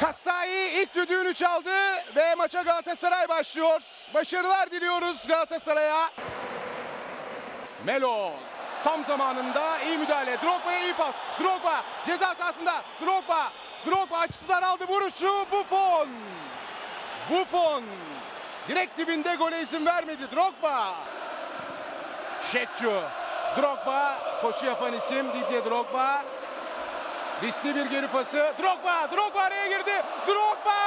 Katsai ilk düdüğünü çaldı ve maça Galatasaray başlıyor. Başarılar diliyoruz Galatasaray'a. Melo tam zamanında iyi müdahale. Drogba'ya iyi pas. Drogba ceza sahasında. Drogba. Drogba açısından aldı vuruşu. Buffon. Buffon. Direkt dibinde gole izin vermedi. Drogba. Şetçu. Drogba. Koşu yapan isim Didier Drogba. Riskli bir geri pası. Drogba. Drogba araya girdi. Drogba.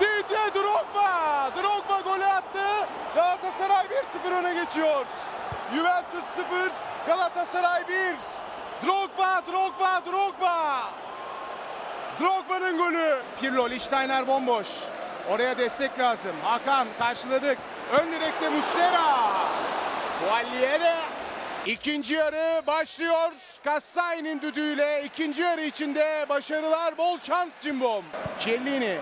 Didier Drogba. Drogba golü attı. Galatasaray 1-0 öne geçiyor. Juventus 0. Galatasaray 1. Drogba. Drogba. Drogba. Drogba'nın golü. Pirlo, Lichtsteiner bomboş. Oraya destek lazım. Hakan karşıladık. Ön direkte Muslera. Quagliere. İkinci yarı başlıyor. Kassai'nin düdüğüyle ikinci yarı içinde başarılar, bol şans Cimbom. Chiellini.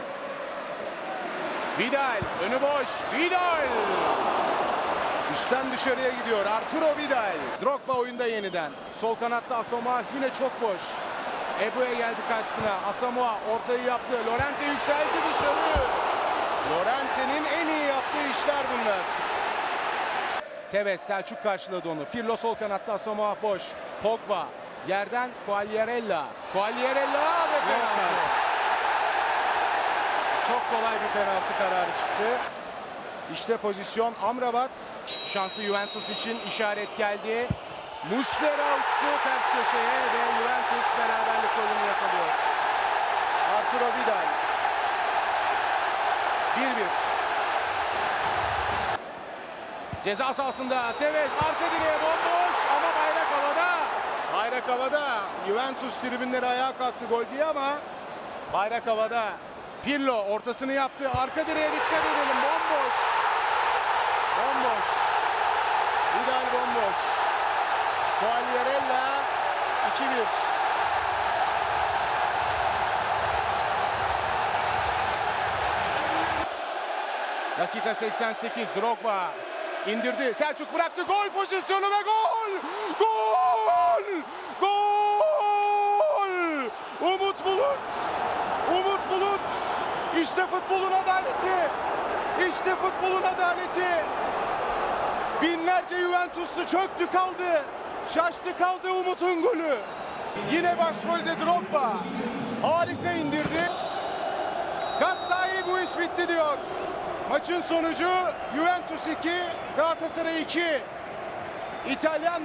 Vidal, önü boş. Vidal. Üstten dışarıya gidiyor Arturo Vidal. Drogba oyunda yeniden. Sol kanatta Asamoah yine çok boş. Ebu'ya geldi karşısına. Asamoah ortayı yaptı. Lorente yükseldi dışarı. Lorente'nin en iyi yaptığı işler bunlar. Tevez Selçuk karşıladı onu. Pirlo sol kanatta Asamoah boş. Pogba yerden Quagliarella. Quagliarella ve penaltı. Çok kolay bir penaltı kararı çıktı. İşte pozisyon Amrabat. Şansı Juventus için işaret geldi. Muslera uçtu ters köşeye ve Juventus beraberlik golünü yakalıyor. Arturo Vidal. 1-1. Ceza sahasında Tevez arka direğe bomboş ama bayrak havada. Bayrak havada. Juventus tribünleri ayağa kalktı gol diye ama bayrak havada. Pirlo ortasını yaptı. Arka direğe dikkat edelim. Bomboş. Bomboş. Vidal bomboş. Quagliarella 2-1. Dakika 88 Drogba indirdi. Selçuk bıraktı. Gol pozisyonu ve gol! Gol! Gol! Umut Bulut! Umut Bulut! İşte futbolun adaleti! İşte futbolun adaleti! Binlerce Juventuslu çöktü kaldı. Şaştı kaldı Umut'un golü. Yine başrolde Drogba. Harika indirdi. Kassai bu iş bitti diyor. Maçın sonucu Juventus 2, Galatasaray 2. İtalyan